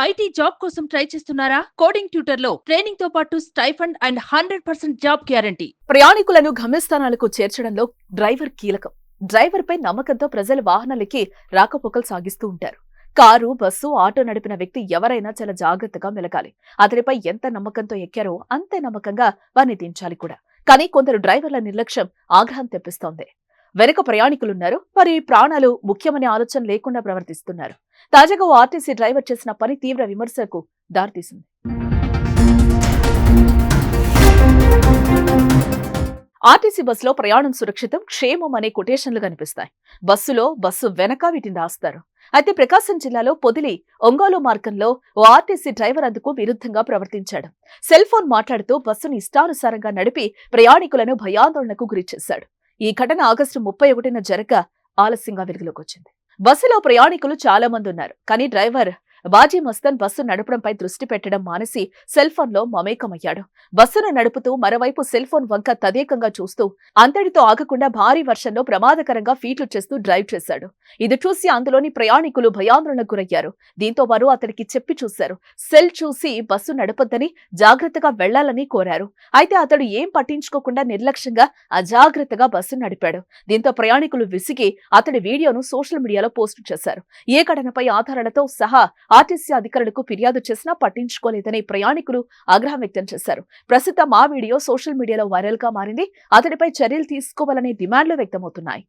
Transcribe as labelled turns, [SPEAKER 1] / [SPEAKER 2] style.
[SPEAKER 1] IT job కోసం try చేస్తున్నారా? Coding ట్యూటర్లో ట్రైనింగ్తో పాటు stipend and hundred percent job guarantee.
[SPEAKER 2] ప్రయాణికులను గమ్యస్థానాలకు చేర్చడంలో డ్రైవర్ కీలకం. డ్రైవర్ పై నమ్మకంతో ప్రజల వాహనాలకి రాకపోకలు సాగిస్తూ ఉంటారు. కారు బస్సు ఆటో నడిపిన వ్యక్తి ఎవరైనా చాలా జాగ్రత్తగా మెలగాలి. అతడిపై ఎంత నమ్మకంతో ఎక్కారో అంతే నమ్మకంగా వారిని దించాలి కూడా. కానీ కొందరు డ్రైవర్ల నిర్లక్ష్యం ఆగ్రహం తెప్పిస్తోంది. వెనుక ప్రయాణికులున్నారు. వారి ప్రాణాలు ముఖ్యమనే ఆలోచన లేకుండా ప్రవర్తిస్తున్నారు. తాజాగా ఓ ఆర్టీసీ డ్రైవర్ చేసిన పని తీవ్ర విమర్శలకు దారితీసింది. ఆర్టీసీ బస్సులో ప్రయాణం సురక్షితం క్షేమం అనే కొటేషన్లు కనిపిస్తాయి. బస్సులో బస్సు వెనక వీటిని రాస్తారు అయితే ప్రకాశం జిల్లాలో పొదిలి ఒంగోలు మార్గంలో ఓ ఆర్టీసీ డ్రైవర్ అందుకు విరుద్ధంగా ప్రవర్తించాడు. సెల్ ఫోన్ మాట్లాడుతూ బస్సును ఇష్టానుసారంగా నడిపి ప్రయాణికులను భయాందోళనకు గురిచేశాడు. ఈ ఘటన ఆగస్టు ముప్పై ఒకటిన జరగ ఆలస్యంగా వెలుగులోకి వచ్చింది. బస్సులో ప్రయాణికులు చాలా మంది ఉన్నారు. కానీ డ్రైవర్ బాజీ మస్తన్ బస్సు నడపడంపై దృష్టి పెట్టడం మానేసి సెల్ ఫోన్లో మమేకమయ్యాడు. బస్సును నడుపుతూ మరోవైపు సెల్ ఫోన్ వంక తదేకంగా చూస్తూ అంతటితో ఆగకుండా భారీ వర్షంలో ప్రమాదకరంగా ఫీట్లు చేస్తూ డ్రైవ్ చేశాడు. ఇది చూసి అందులోని ప్రయాణికులు భయాందోళనకు గురయ్యారు. దీంతో వారు అతడికి చెప్పి చూశారు. సెల్ చూసి బస్సు నడపొద్దని జాగ్రత్తగా వెళ్ళాలని కోరారు. అయితే అతడు ఏం పట్టించుకోకుండా నిర్లక్ష్యంగా అజాగ్రత్తగా బస్సు నడిపాడు. దీంతో ప్రయాణికులు విసిగి అతడి వీడియోను సోషల్ మీడియాలో పోస్టు చేశారు. ఏ ఘటనపై ఆధారాలతో సహా ఆర్టీసీ అధికారులకు ఫిర్యాదు చేసినా పట్టించుకోలేదని ప్రయాణికులు ఆగ్రహం వ్యక్తం చేశారు. ప్రస్తుతం ఆ వీడియో సోషల్ మీడియాలో వైరల్గా మారింది. అతడిపై చర్యలు తీసుకోవాలనే డిమాండ్లు వ్యక్తమవుతున్నాయి.